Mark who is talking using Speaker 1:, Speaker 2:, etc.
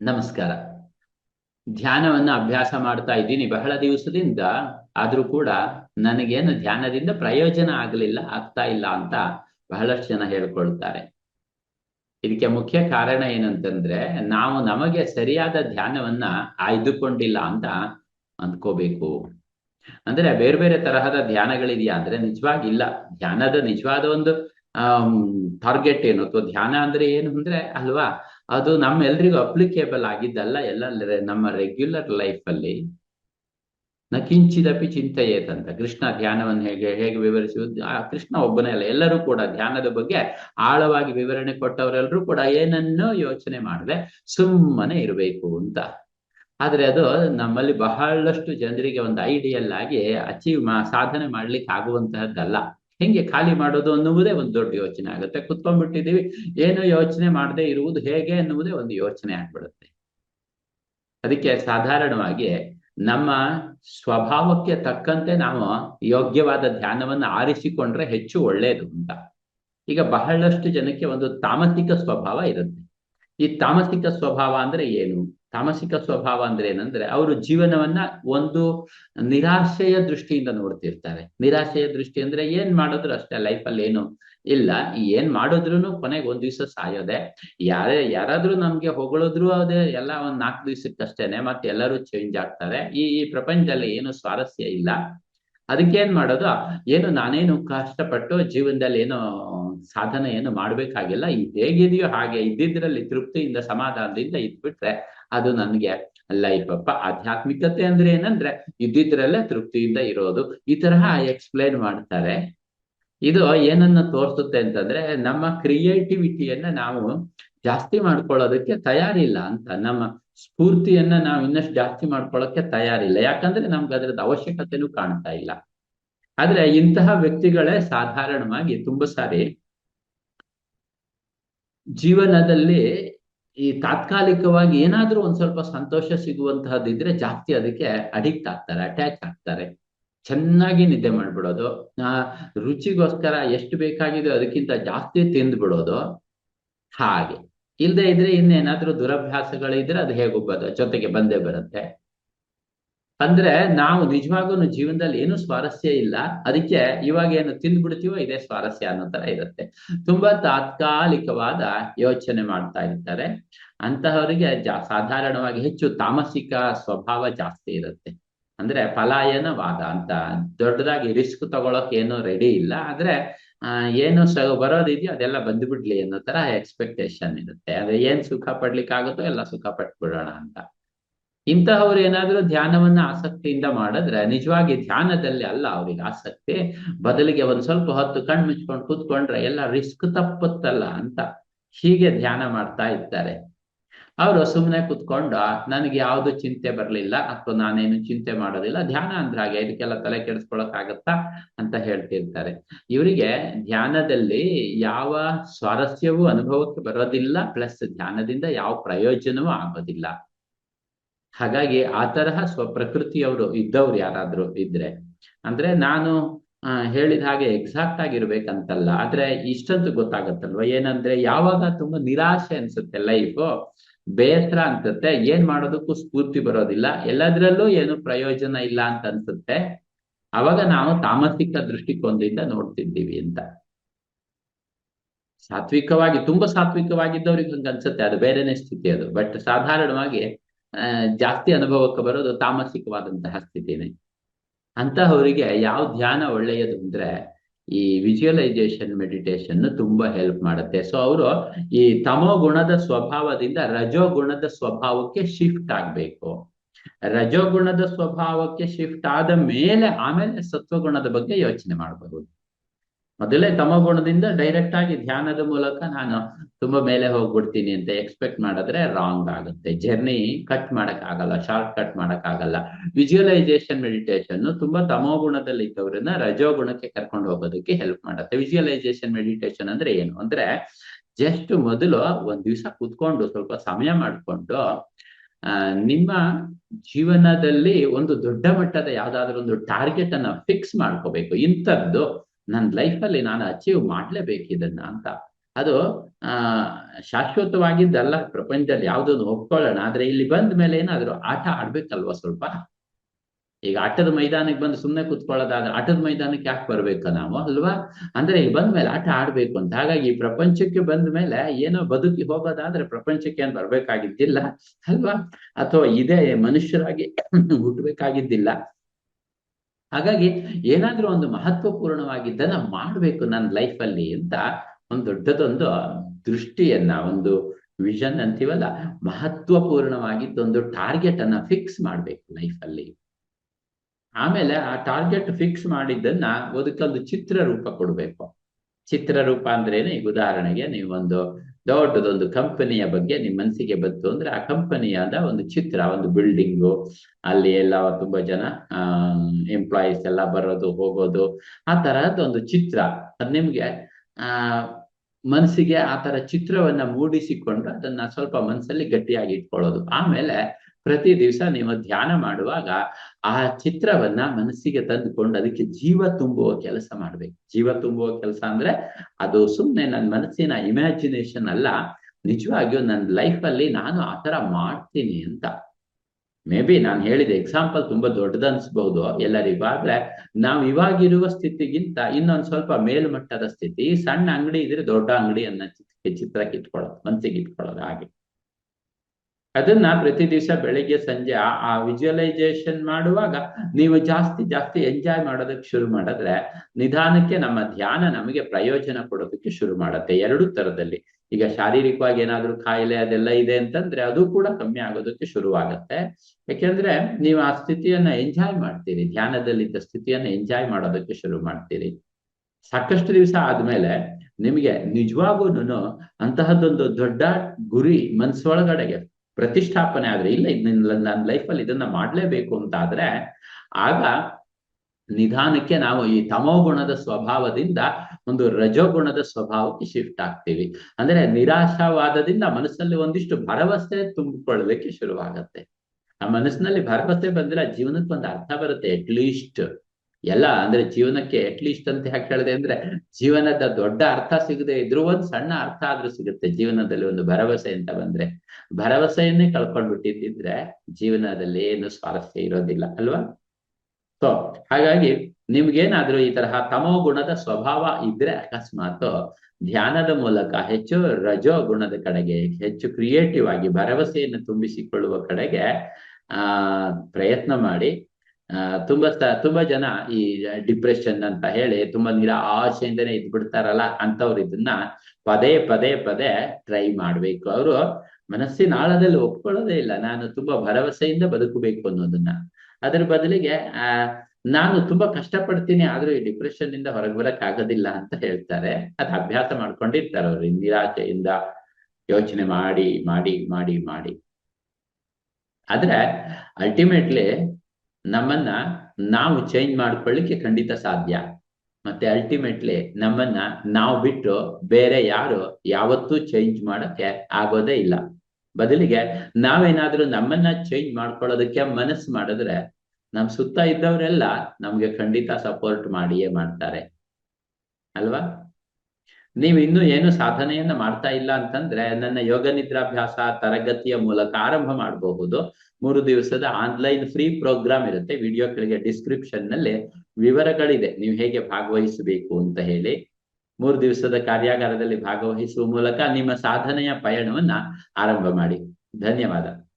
Speaker 1: ನಮಸ್ಕಾರ. ಧ್ಯಾನವನ್ನ ಅಭ್ಯಾಸ ಮಾಡ್ತಾ ಇದ್ದೀನಿ. ಬಹಳ ದಿವಸದಿಂದ ಆದ್ರೂ ಕೂಡ ನನಗೇನು ಧ್ಯಾನದಿಂದ ಪ್ರಯೋಜನ ಆಗಲಿಲ್ಲ, ಆಗ್ತಾ ಇಲ್ಲ ಅಂತ ಬಹಳಷ್ಟು ಜನ ಹೇಳ್ಕೊಳ್ತಾರೆ. ಇದಕ್ಕೆ ಮುಖ್ಯ ಕಾರಣ ಏನಂತಂದ್ರೆ ನಾವು ನಮಗೆ ಸರಿಯಾದ ಧ್ಯಾನವನ್ನ ಆಯ್ದುಕೊಂಡಿಲ್ಲ ಅಂತ ಅಂದ್ಕೋಬೇಕು. ಅಂದ್ರೆ ಬೇರೆ ಬೇರೆ ತರಹದ ಧ್ಯಾನಗಳಿದೆಯಾ ಅಂದ್ರೆ ನಿಜವಾಗಿಲ್ಲ ಧ್ಯಾನದ ನಿಜವಾದ ಒಂದು ಟಾರ್ಗೆಟ್ ಏನು? ಅಥವಾ ಧ್ಯಾನ ಅಂದ್ರೆ ಏನು ಅಂದ್ರೆ ಅಲ್ವಾ? ಅದು ನಮ್ಮೆಲ್ರಿಗೂ ಅಪ್ಲಿಕೇಬಲ್ ಆಗಿದ್ದಲ್ಲ, ಎಲ್ಲ ನಮ್ಮ ರೆಗ್ಯುಲರ್ ಲೈಫ್ ಅಲ್ಲಿ. ನ ಕಿಂಚಿದಪಿ ಚಿಂತೆಯೇತಂತ. ಕೃಷ್ಣ ಧ್ಯಾನವನ್ನು ಹೇಗೆ ಹೇಗೆ ವಿವರಿಸುವುದು? ಆ ಕೃಷ್ಣ ಒಬ್ಬನೇ ಅಲ್ಲ, ಎಲ್ಲರೂ ಕೂಡ ಧ್ಯಾನದ ಬಗ್ಗೆ ಆಳವಾಗಿ ವಿವರಣೆ ಕೊಟ್ಟವರೆಲ್ಲರೂ ಕೂಡ ಏನನ್ನೋ ಯೋಚನೆ ಮಾಡದೆ ಸುಮ್ಮನೆ ಇರಬೇಕು ಅಂತ. ಆದ್ರೆ ಅದು ನಮ್ಮಲ್ಲಿ ಬಹಳಷ್ಟು ಜನರಿಗೆ ಒಂದು ಐಡಿಯಲ್ ಆಗಿ ಅಚೀವ್ ಸಾಧನೆ ಮಾಡ್ಲಿಕ್ಕೆ ಆಗುವಂತಹದ್ದಲ್ಲ ಹೆಂಗೆ ಖಾಲಿ ಮಾಡೋದು ಅನ್ನುವುದೇ ಒಂದು ದೊಡ್ಡ ಯೋಚನೆ ಆಗುತ್ತೆ. ಕುತ್ಕೊಂಡ್ಬಿಟ್ಟಿದೀವಿ ಏನು ಯೋಚನೆ ಮಾಡದೆ ಇರುವುದು ಹೇಗೆ ಅನ್ನುವುದೇ ಒಂದು ಯೋಚನೆ ಆಗ್ಬಿಡುತ್ತೆ. ಅದಕ್ಕೆ ಸಾಧಾರಣವಾಗಿ ನಮ್ಮ ಸ್ವಭಾವಕ್ಕೆ ತಕ್ಕಂತೆ ನಾವು ಯೋಗ್ಯವಾದ ಧ್ಯಾನವನ್ನು ಆರಿಸಿಕೊಂಡ್ರೆ ಹೆಚ್ಚು ಒಳ್ಳೆಯದು ಅಂತ. ಈಗ ಬಹಳಷ್ಟು ಜನಕ್ಕೆ ಒಂದು ತಾಮಸಿಕ ಸ್ವಭಾವ ಇರುತ್ತೆ. ಈ ತಾಮಸಿಕ ಸ್ವಭಾವ ಅಂದ್ರೆ ಏನು? ತಾಮಸಿಕ ಸ್ವಭಾವ ಅಂದ್ರೆ ಏನಂದ್ರೆ ಅವರು ಜೀವನವನ್ನ ಒಂದು ನಿರಾಶೆಯ ದೃಷ್ಟಿಯಿಂದ ನೋಡ್ತಿರ್ತಾರೆ. ನಿರಾಶೆಯ ದೃಷ್ಟಿ ಅಂದ್ರೆ ಏನ್ ಮಾಡಿದ್ರು ಅಷ್ಟೇ ಲೈಫಲ್ಲಿ ಏನು ಇಲ್ಲ. ಏನ್ ಮಾಡಿದ್ರು ಕೊನೆಗೆ ಒಂದ್ ದಿವ್ಸ ಸಾಯೋದೆ. ಯಾರೇ, ಯಾರಾದ್ರೂ ನಮ್ಗೆ ಹೊಗಳಿದ್ರು ಅದೇ ಎಲ್ಲ ಒಂದ್ ನಾಲ್ಕು ದಿವ್ಸಕ್ಕಷ್ಟೇನೆ, ಮತ್ತೆ ಎಲ್ಲರೂ ಚೇಂಜ್ ಆಗ್ತಾರೆ. ಈ ಈ ಪ್ರಪಂಚದಲ್ಲಿ ಏನು ಸ್ವಾರಸ್ಯ ಇಲ್ಲ. ಅದಕ್ಕೆ ಏನ್ ಮಾಡೋದು? ಏನು ನಾನೇನು ಕಷ್ಟಪಟ್ಟು ಜೀವನದಲ್ಲಿ ಏನು ಸಾಧನೆ ಏನು ಮಾಡ್ಬೇಕಾಗಿಲ್ಲ ಹೇಗಿದೆಯೋ ಹಾಗೆ ಇದ್ದಿದ್ರಲ್ಲಿ ತೃಪ್ತಿಯಿಂದ ಸಮಾಧಾನದಿಂದ ಇದ್ಬಿಟ್ರೆ ಅದು ನನಗೆ ಲೈಫ್ ಆಧ್ಯಾತ್ಮಿಕತೆ ಅಂದ್ರೆ ಏನಂದ್ರೆ ಇದ್ದಿದ್ರಲ್ಲೇ ತೃಪ್ತಿಯಿಂದ ಇರೋದು. ಈ ತರಹ ಎಕ್ಸ್ಪ್ಲೈನ್ ಮಾಡ್ತಾರೆ. ಇದು ಏನನ್ನ ತೋರಿಸುತ್ತೆ ಅಂತಂದ್ರೆ ನಮ್ಮ ಕ್ರಿಯೇಟಿವಿಟಿಯನ್ನ ನಾವು ಜಾಸ್ತಿ ಮಾಡ್ಕೊಳ್ಳೋದಕ್ಕೆ ತಯಾರಿಲ್ಲ ಅಂತ. ನಮ್ಮ ಸ್ಫೂರ್ತಿಯನ್ನ ನಾವು ಇನ್ನಷ್ಟು ಜಾಸ್ತಿ ಮಾಡ್ಕೊಳ್ಳೋಕೆ ತಯಾರಿಲ್ಲ. ಯಾಕಂದ್ರೆ ನಮ್ಗೆ ಅದ್ರದ್ದು ಅವಶ್ಯಕತೆನೂ ಕಾಣ್ತಾ ಇಲ್ಲ. ಆದ್ರೆ ಇಂತಹ ವ್ಯಕ್ತಿಗಳೇ ಸಾಧಾರಣವಾಗಿ ತುಂಬಾ ಸಾರಿ ಜೀವನದಲ್ಲಿ ಈ ತಾತ್ಕಾಲಿಕವಾಗಿ ಏನಾದ್ರೂ ಒಂದ್ ಸ್ವಲ್ಪ ಸಂತೋಷ ಸಿಗುವಂತಹದ್ದಿದ್ರೆ ಜಾಸ್ತಿ ಅದಕ್ಕೆ ಅಡಿಕ್ಟ್ ಆಗ್ತಾರೆ ಅಟ್ಯಾಚ್ ಆಗ್ತಾರೆ. ಚೆನ್ನಾಗಿ ನಿದ್ದೆ ಮಾಡ್ಬಿಡೋದು. ಆ ರುಚಿಗೋಸ್ಕರ ಎಷ್ಟು ಬೇಕಾಗಿದೆ ಅದಕ್ಕಿಂತ ಜಾಸ್ತಿ ತಿಂದ್ಬಿಡೋದು ಹಾಗೆ. ಇಲ್ಲದೆ ಇದ್ರೆ ಇನ್ನೇನಾದ್ರೂ ದುರಭ್ಯಾಸಗಳಿದ್ರೆ ಅದು ಹೇಗೊಬ್ಬದು ಜೊತೆಗೆ ಬಂದೇ ಬರುತ್ತೆ. ಅಂದ್ರೆ ನಾವು ನಿಜವಾಗೂ ಜೀವನದಲ್ಲಿ ಏನು ಸ್ವಾರಸ್ಯ ಇಲ್ಲ. ಅದಕ್ಕೆ ಇವಾಗ ಏನು ತಿಂದ್ಬಿಡ್ತೀವೋ ಇದೇ ಸ್ವಾರಸ್ಯ ಅನ್ನೋ ತರ ಇರುತ್ತೆ. ತುಂಬಾ ತಾತ್ಕಾಲಿಕವಾದ ಯೋಚನೆ ಮಾಡ್ತಾ ಇರ್ತಾರೆ. ಅಂತಹವರಿಗೆ ಜಾ, ಸಾಧಾರಣವಾಗಿ ಹೆಚ್ಚು ತಾಮಸಿಕ ಸ್ವಭಾವ ಜಾಸ್ತಿ ಇರುತ್ತೆ. ಅಂದ್ರೆ ಪಲಾಯನವಾದ ಅಂತ ದೊಡ್ಡದಾಗಿ ರಿಸ್ಕ್ ತಗೊಳಕ್ ಏನು ರೆಡಿ ಇಲ್ಲ. ಆದ್ರೆ, ಆ, ಏನು ಸ, ಬರೋದಿದೆಯೋ ಅದೆಲ್ಲ ಬಂದ್ಬಿಡ್ಲಿ ಅನ್ನೋ ತರ ಎಕ್ಸ್ಪೆಕ್ಟೇಷನ್ ಇರುತ್ತೆ. ಅಂದ್ರೆ ಏನ್ ಸುಖ ಪಡ್ಲಿಕ್ಕೆ ಆಗುತ್ತೋ ಎಲ್ಲ ಸುಖ ಪಟ್ಬಿಡೋಣ ಅಂತ. ಇಂತಹವ್ರು ಏನಾದರೂ ಧ್ಯಾನವನ್ನ ಆಸಕ್ತಿಯಿಂದ ಮಾಡಿದ್ರೆ, ನಿಜವಾಗಿ ಧ್ಯಾನದಲ್ಲಿ ಅಲ್ಲ ಅವ್ರಿಗೆ ಆಸಕ್ತಿ. ಬದಲಿಗೆ ಒಂದ್ ಸ್ವಲ್ಪ ಹೊತ್ತು ಕಣ್ಣು ಮುಚ್ಕೊಂಡು ಕೂತ್ಕೊಂಡ್ರೆ ಎಲ್ಲ ರಿಸ್ಕ್ ತಪ್ಪುತ್ತಲ್ಲ ಅಂತ ಹೀಗೆ ಧ್ಯಾನ ಮಾಡ್ತಾ ಇದ್ದಾರೆ. ಅವರು ಸುಮ್ಮನೆ ಕುತ್ಕೊಂಡು ನನಗೆ ಯಾವುದು ಚಿಂತೆ ಬರಲಿಲ್ಲ ಅಥವಾ ನಾನೇನು ಚಿಂತೆ ಮಾಡೋದಿಲ್ಲ, ಧ್ಯಾನ ಅಂದ್ರೆ ಹಾಗೆ ಇದಕ್ಕೆಲ್ಲ ತಲೆ ಕೆಡಿಸ್ಕೊಳಕ್ ಆಗತ್ತಾ? ಅಂತ ಹೇಳ್ತಿರ್ತಾರೆ. ಇವರಿಗೆ ಧ್ಯಾನದಲ್ಲಿ ಯಾವ ಸ್ವಾರಸ್ಯವೂ ಅನುಭವಕ್ಕೆ ಬರೋದಿಲ್ಲ, ಪ್ಲಸ್ ಧ್ಯಾನದಿಂದ ಯಾವ ಪ್ರಯೋಜನವೂ ಆಗೋದಿಲ್ಲ. ಹಾಗಾಗಿ ಆ ತರಹ ಸ್ವಪ್ರಕೃತಿಯವರು ಇದ್ದವ್ರು ಯಾರಾದ್ರೂ ಇದ್ರೆ, ಅಂದ್ರೆ ನಾನು ಹೇಳಿದ ಹಾಗೆ ಎಕ್ಸಾಕ್ಟ್ ಆಗಿರ್ಬೇಕಂತಲ್ಲ, ಆದ್ರೆ ಇಷ್ಟಂತೂ ಗೊತ್ತಾಗತ್ತಲ್ವ? ಏನಂದ್ರೆ ಯಾವಾಗ ತುಂಬಾ ನಿರಾಶೆ ಅನ್ಸುತ್ತೆ ಲೈಫ್ ಬೇಸರ ಅನ್ಸುತ್ತೆ, ಏನ್ ಮಾಡೋದಕ್ಕೂ ಸ್ಫೂರ್ತಿ ಬರೋದಿಲ್ಲ, ಎಲ್ಲದ್ರಲ್ಲೂ ಏನು ಪ್ರಯೋಜನ ಇಲ್ಲ ಅಂತ ಅನ್ಸುತ್ತೆ. ಅವಾಗ ನಾವು ತಾಮಸಿಕ ದೃಷ್ಟಿಕೋನದಿಂದ ನೋಡ್ತಿದ್ದೀವಿ ಅಂತ. ಸಾತ್ವಿಕವಾಗಿ, ತುಂಬಾ ಸಾತ್ವಿಕವಾಗಿದ್ದವ್ರಿಗೆ ಹಂಗ ಅನ್ಸುತ್ತೆ, ಅದು ಬೇರೆನೆ ಸ್ಥಿತಿ ಅದು. ಬಟ್ ಸಾಧಾರಣವಾಗಿ ಜಾಸ್ತಿ ಅನುಭವಕ್ಕೆ ಬರೋದು ತಾಮಸಿಕವಾದಂತಹ ಸ್ಥಿತಿನೇ. ಅಂತಹವರಿಗೆ ಯಾವ ಧ್ಯಾನ ಒಳ್ಳೆಯದು ಅಂದ್ರೆ ಈ ವಿಜುವಲೈಸೇಷನ್ ಮೆಡಿಟೇಷನ್ ತುಂಬಾ ಹೆಲ್ಪ್ ಮಾಡುತ್ತೆ. ಸೊ ಅವರು ಈ ತಮೋ ಗುಣದ ಸ್ವಭಾವದಿಂದ ರಜೋ ಗುಣದ ಸ್ವಭಾವಕ್ಕೆ ಶಿಫ್ಟ್ ಆಗ್ಬೇಕು. ರಜೋಗುಣದ ಸ್ವಭಾವಕ್ಕೆ ಶಿಫ್ಟ್ ಆದ ಮೇಲೆ ಆಮೇಲೆ ಸತ್ವಗುಣದ ಬಗ್ಗೆ ಯೋಚನೆ ಮಾಡಬಹುದು ಮೊದಲೇ ತಮಗುಣದಿಂದ ಡೈರೆಕ್ಟ್ ಆಗಿ ಧ್ಯಾನದ ಮೂಲಕ ನಾನು ತುಂಬಾ ಮೇಲೆ ಹೋಗ್ಬಿಡ್ತೀನಿ ಅಂತ ಎಕ್ಸ್ಪೆಕ್ಟ್ ಮಾಡಿದ್ರೆ ರಾಂಗ್ ಆಗುತ್ತೆ. ಜರ್ನಿ ಕಟ್ ಮಾಡಕ್ ಆಗಲ್ಲ ಶಾರ್ಟ್ ಕಟ್ ಮಾಡಕ್ ಆಗಲ್ಲ ವಿಜುವಲೈಸೇಷನ್ ಮೆಡಿಟೇಷನ್ ತುಂಬಾ ತಮೋಗುಣದಲ್ಲಿ ಇದ್ದವ್ರನ್ನ ರಜೋಗುಣಕ್ಕೆ ಕರ್ಕೊಂಡು ಹೋಗೋದಕ್ಕೆ ಹೆಲ್ಪ್ ಮಾಡುತ್ತೆ. ವಿಜುವಲೈಸೇಷನ್ ಮೆಡಿಟೇಷನ್ ಅಂದ್ರೆ ಏನು? ಅಂದ್ರೆ ಜಸ್ಟ್ ಮೊದಲು ಒಂದ್ ದಿವ್ಸ ಕೂತ್ಕೊಂಡು ಸ್ವಲ್ಪ ಸಮಯ ಮಾಡ್ಕೊಂಡು ನಿಮ್ಮ ಜೀವನದಲ್ಲಿ ಒಂದು ದೊಡ್ಡ ಮಟ್ಟದ ಯಾವ್ದಾದ್ರು ಒಂದು ಟಾರ್ಗೆಟ್ ಅನ್ನ ಫಿಕ್ಸ್ ಮಾಡ್ಕೋಬೇಕು. ಇಂಥದ್ದು ನನ್ನ ಲೈಫಲ್ಲಿ ನಾನು ಅಚೀವ್ ಮಾಡ್ಲೇಬೇಕಿದನ್ನ ಅಂತ. ಅದು, ಆ, ಶಾಶ್ವತವಾಗಿದ್ದಲ್ಲ ಪ್ರಪಂಚದಲ್ಲಿ ಯಾವ್ದನ್ನು ಒಪ್ಕೊಳ್ಳೋಣ. ಆದ್ರೆ ಇಲ್ಲಿ ಬಂದ ಮೇಲೆ ಏನಾದ್ರು ಆಟ ಆಡ್ಬೇಕಲ್ವಾ ಸ್ವಲ್ಪ? ಈಗ ಆಟದ ಮೈದಾನಕ್ಕೆ ಬಂದು ಸುಮ್ಮನೆ ಕುತ್ಕೊಳ್ಳೋದಾದ್ರೆ ಆಟದ ಮೈದಾನಕ್ಕೆ ಯಾಕೆ ಬರ್ಬೇಕ ನಾವು, ಅಲ್ವಾ? ಅಂದ್ರೆ ಇಲ್ಲಿ ಬಂದ ಮೇಲೆ ಆಟ ಆಡ್ಬೇಕು ಅಂತ. ಹಾಗಾಗಿ ಪ್ರಪಂಚಕ್ಕೆ ಬಂದ ಮೇಲೆ ಏನೋ ಬದುಕಿ ಹೋಗೋದಾದ್ರೆ ಪ್ರಪಂಚಕ್ಕೆ ಏನ್ ಬರ್ಬೇಕಾಗಿದ್ದಿಲ್ಲ, ಅಲ್ವಾ? ಅಥವಾ ಇದೇ ಮನುಷ್ಯರಾಗಿ ಹುಟ್ಟಬೇಕಾಗಿದ್ದಿಲ್ಲ. ಹಾಗಾಗಿ ಏನಾದ್ರೂ ಒಂದು ಮಹತ್ವಪೂರ್ಣವಾಗಿದ್ದನ್ನ ಮಾಡ್ಬೇಕು ನನ್ನ ಲೈಫಲ್ಲಿ ಅಂತ ಒಂದು ದೊಡ್ಡದೊಂದು ದೃಷ್ಟಿಯನ್ನ, ಒಂದು ವಿಷನ್ ಅಂತೀವಲ್ಲ ಮಹತ್ವಪೂರ್ಣವಾಗಿದ್ದೊಂದು ಟಾರ್ಗೆಟ್ ಅನ್ನ ಫಿಕ್ಸ್ ಮಾಡ್ಬೇಕು ಲೈಫಲ್ಲಿ. ಆಮೇಲೆ ಆ ಟಾರ್ಗೆಟ್ ಫಿಕ್ಸ್ ಮಾಡಿದ್ದನ್ನ ಅದಕ್ಕೊಂದು ಚಿತ್ರ ರೂಪ ಕೊಡ್ಬೇಕು. ಚಿತ್ರರೂಪ ಅಂದ್ರೇನೆ ಈಗ ಉದಾಹರಣೆಗೆ ನೀವೊಂದು ದೊಡ್ಡದೊಂದು ಕಂಪನಿಯ ಬಗ್ಗೆ ನಿಮ್ಮ ಮನಸ್ಸಿಗೆ ಬಂತು ಅಂದ್ರೆ ಆ ಕಂಪನಿಯಾದ ಒಂದು ಚಿತ್ರ, ಒಂದು ಬಿಲ್ಡಿಂಗು ಅಲ್ಲಿ ಎಲ್ಲ ತುಂಬಾ ಜನ ಎಂಪ್ಲಾಯೀಸ್ ಎಲ್ಲ ಬರೋದು, ಹೋಗೋದು. ಆ ತರಹದ ಒಂದು ಚಿತ್ರ. ಅದ್ ನಿಮ್ಗೆ, ಆ ಮನಸ್ಸಿಗೆ ಆ ತರ ಚಿತ್ರವನ್ನ ಮೂಡಿಸಿಕೊಂಡು ಅದನ್ನ ಸ್ವಲ್ಪ ಮನಸ್ಸಲ್ಲಿ ಗಟ್ಟಿಯಾಗಿ ಇಟ್ಕೊಳ್ಳೋದು. ಆಮೇಲೆ ಪ್ರತಿ ದಿವಸ ನೀವು ಧ್ಯಾನ ಮಾಡುವಾಗ ಆ ಚಿತ್ರವನ್ನ ಮನಸ್ಸಿಗೆ ತಂದುಕೊಂಡು ಅದಕ್ಕೆ ಜೀವ ತುಂಬುವ ಕೆಲಸ ಮಾಡ್ಬೇಕು. ಜೀವ ತುಂಬುವ ಕೆಲಸ ಅಂದ್ರೆ ಅದು ಸುಮ್ಮನೆ ನನ್ನ ಮನಸ್ಸಿನ ಇಮ್ಯಾಜಿನೇಷನ್ ಅಲ್ಲ, ನಿಜವಾಗಿಯೂ ನನ್ನ ಅಲ್ಲಿ ನಾನು ಆ ತರ ಮಾಡ್ತೀನಿ ಅಂತ. ಮೇ ಬಿ ನಾನು ಹೇಳಿದ ಎಕ್ಸಾಂಪಲ್ ತುಂಬಾ ದೊಡ್ಡದನ್ಸ್ಬಹುದು ಎಲ್ಲರಿಗೂ ಆದ್ರೆ ನಾವು ಇವಾಗಿರುವ ಸ್ಥಿತಿಗಿಂತ ಇನ್ನೊಂದು ಸ್ವಲ್ಪ ಮೇಲ್ಮಟ್ಟದ ಸ್ಥಿತಿ, ಸಣ್ಣ ಅಂಗಡಿ ಇದ್ರೆ ದೊಡ್ಡ ಅಂಗಡಿ ಅನ್ನ ಚಿತ್ರಕ್ಕೆ ಇಟ್ಕೊಳ್ಳೋದು ಮನಸ್ಸಿಗೆ ಇಟ್ಕೊಳ್ಳೋದು ಹಾಗೆ. ಅದನ್ನ ಪ್ರತಿ ದಿವಸ ಬೆಳಿಗ್ಗೆ ಸಂಜೆ ಆ ವಿಜುವಲೈಸೇಷನ್ ಮಾಡುವಾಗ ನೀವು ಜಾಸ್ತಿ ಜಾಸ್ತಿ ಎಂಜಾಯ್ ಮಾಡೋದಕ್ಕೆ ಶುರು ಮಾಡಿದ್ರೆ ನಿಧಾನಕ್ಕೆ ನಮ್ಮ ಧ್ಯಾನ ನಮಗೆ ಪ್ರಯೋಜನ ಕೊಡೋದಕ್ಕೆ ಶುರು ಮಾಡುತ್ತೆ ಎರಡು ತರದಲ್ಲಿ. ಈಗ ಶಾರೀರಿಕವಾಗಿ ಏನಾದ್ರೂ ಕಾಯಿಲೆ ಅದೆಲ್ಲ ಇದೆ ಅಂತಂದ್ರೆ ಅದು ಕೂಡ ಕಮ್ಮಿ ಆಗೋದಕ್ಕೆ ಶುರುವಾಗತ್ತೆ. ಯಾಕೆಂದ್ರೆ ನೀವು ಆ ಸ್ಥಿತಿಯನ್ನ ಎಂಜಾಯ್ ಮಾಡ್ತೀರಿ, ಧ್ಯಾನದಲ್ಲಿದ್ದ ಸ್ಥಿತಿಯನ್ನ ಎಂಜಾಯ್ ಮಾಡೋದಕ್ಕೆ ಶುರು ಮಾಡ್ತೀರಿ. ಸಾಕಷ್ಟು ದಿವಸ ಆದ್ಮೇಲೆ ನಿಮಗೆ ನಿಜವಾಗೂನು ಅಂತಹದ್ದೊಂದು ದೊಡ್ಡ ಗುರಿ ಮನ್ಸೊಳಗಡೆಗೆ ಪ್ರತಿಷ್ಠಾಪನೆ ಆದ್ರೆ ಇಲ್ಲ ನನ್ನ ಲೈಫಲ್ಲಿ ಇದನ್ನ ಮಾಡ್ಲೇಬೇಕು ಅಂತ ಆದ್ರೆ ಆಗ ನಿಧಾನಕ್ಕೆ ನಾವು ಈ ತಮೋಗುಣದ ಸ್ವಭಾವದಿಂದ ಒಂದು ರಜೋಗುಣದ ಸ್ವಭಾವಕ್ಕೆ ಶಿಫ್ಟ್ ಆಗ್ತೀವಿ. ಅಂದ್ರೆ ನಿರಾಶಾವಾದದಿಂದ ಮನಸ್ಸಲ್ಲಿ ಒಂದಿಷ್ಟು ಭರವಸೆ ತುಂಬಿಕೊಳ್ಳಲಿಕ್ಕೆ ಶುರುವಾಗತ್ತೆ. ಆ ಮನಸ್ಸಿನಲ್ಲಿ ಭರವಸೆ ಬಂದ್ರೆ ಜೀವನಕ್ಕೆ ಒಂದು ಅರ್ಥ ಬರುತ್ತೆ ಅಟ್ಲೀಸ್ಟ್ ಎಲ್ಲ ಅಂದ್ರೆ ಜೀವನಕ್ಕೆ ಅಟ್ಲೀಸ್ಟ್ ಅಂತ ಯಾಕೆ ಹೇಳಿದೆ ಅಂದ್ರೆ ಜೀವನದ ದೊಡ್ಡ ಅರ್ಥ ಸಿಗದೆ ಇದ್ರೂ ಒಂದ್ ಸಣ್ಣ ಅರ್ಥ ಆದ್ರೂ ಸಿಗುತ್ತೆ ಜೀವನದಲ್ಲಿ ಒಂದು ಭರವಸೆ ಅಂತ ಬಂದ್ರೆ. ಭರವಸೆಯನ್ನೇ ಕಳ್ಕೊಂಡ್ಬಿಟ್ಟಿದ್ರೆ ಜೀವನದಲ್ಲಿ ಏನು ಸ್ವಾರಸ್ಯ ಇರೋದಿಲ್ಲ, ಅಲ್ವಾ? ಸೊ ಹಾಗಾಗಿ ನಿಮ್ಗೇನಾದ್ರೂ ಈ ತರಹ ತಮೋ ಗುಣದ ಸ್ವಭಾವ ಇದ್ರೆ ಅಕಸ್ಮಾತ್ ಧ್ಯಾನದ ಮೂಲಕ ಹೆಚ್ಚು ರಜೋ ಗುಣದ ಕಡೆಗೆ, ಹೆಚ್ಚು ಕ್ರಿಯೇಟಿವ್ ಆಗಿ ಭರವಸೆಯನ್ನು ತುಂಬಿಸಿಕೊಳ್ಳುವ ಕಡೆಗೆ, ಆ, ಪ್ರಯತ್ನ ಮಾಡಿ. ತುಂಬಾ ತುಂಬಾ ಜನ ಈ ಡಿಪ್ರೆಷನ್ ಅಂತ ಹೇಳಿ ತುಂಬಾ ನಿರಾಶೆಯಿಂದನೇ ಇದ್ಬಿಡ್ತಾರಲ್ಲ ಅಂತವ್ರು ಇದನ್ನ ಪದೇ ಪದೇ ಪದೇ ಟ್ರೈ ಮಾಡ್ಬೇಕು. ಅವರು ಮನಸ್ಸಿನ ಆಳದಲ್ಲಿ ಒಪ್ಕೊಳ್ಳೋದೇ ಇಲ್ಲ. ನಾನು ತುಂಬಾ ಭರವಸೆಯಿಂದ ಬದುಕಬೇಕು ಅನ್ನೋದನ್ನ. ಅದ್ರ ಬದಲಿಗೆ, ಆ, ನಾನು ತುಂಬಾ ಕಷ್ಟಪಡ್ತೀನಿ, ಆದ್ರೂ ಈ ಡಿಪ್ರೆಷನ್ ಇಂದ ಹೊರಗೆ ಬರಕ್ ಆಗೋದಿಲ್ಲ ಅಂತ ಹೇಳ್ತಾರೆ. ಅದ್ ಅಭ್ಯಾಸ ಮಾಡ್ಕೊಂಡಿರ್ತಾರೆ ಅವ್ರು. ನಿರಾಶೆಯಿಂದ ಯೋಚನೆ ಮಾಡಿ ಮಾಡಿ ಮಾಡಿ ಮಾಡಿ. ಆದ್ರೆ ಅಲ್ಟಿಮೇಟ್ಲಿ ನಮ್ಮನ್ನ ನಾವು ಚೇಂಜ್ ಮಾಡ್ಕೊಳ್ಳಿಕ್ಕೆ ಖಂಡಿತ ಸಾಧ್ಯ. ಮತ್ತೆ ಅಲ್ಟಿಮೇಟ್ಲಿ ನಮ್ಮನ್ನ ನಾವು ಬಿಟ್ಟು ಬೇರೆ ಯಾರು ಯಾವತ್ತೂ ಚೇಂಜ್ ಮಾಡಕ್ಕೆ ಆಗೋದೇ ಇಲ್ಲ. ಬದಲಿಗೆ ನಾವೇನಾದ್ರೂ ನಮ್ಮನ್ನ ಚೇಂಜ್ ಮಾಡ್ಕೊಳ್ಳೋದಕ್ಕೆ ಮನಸ್ಸು ಮಾಡಿದ್ರೆ ನಮ್ ಸುತ್ತ ಇದ್ದವರೆಲ್ಲ ನಮ್ಗೆ ಖಂಡಿತ ಸಪೋರ್ಟ್ ಮಾಡಿಯೇ ಮಾಡ್ತಾರೆ. ಅಲ್ವಾ? ನೀವು ಇನ್ನು ಏನು ಸಾಧನೆಯನ್ನ ಮಾಡ್ತಾ ಇಲ್ಲ ಅಂತಂದ್ರೆ ನನ್ನ ಯೋಗ ನಿದ್ರಾಭ್ಯಾಸ ತರಗತಿಯ ಮೂಲಕ ಆರಂಭ ಮಾಡಬಹುದು. ಮೂರು ದಿವಸದ ಆನ್ಲೈನ್ ಫ್ರೀ ಪ್ರೋಗ್ರಾಮ್ ಇರುತ್ತೆ. ವಿಡಿಯೋ ಕೆಳಗೆ ಡಿಸ್ಕ್ರಿಪ್ಷನ್ನಲ್ಲಿ ವಿವರಗಳಿದೆ. ನೀವು ಹೇಗೆ ಭಾಗವಹಿಸಬೇಕು ಅಂತ ಹೇಳಿ. ಮೂರು ದಿವಸದ ಕಾರ್ಯಾಗಾರದಲ್ಲಿ ಭಾಗವಹಿಸುವ ಮೂಲಕ ನಿಮ್ಮ ಸಾಧನೆಯ ಪಯಣವನ್ನ ಆರಂಭ ಮಾಡಿ. ಧನ್ಯವಾದ.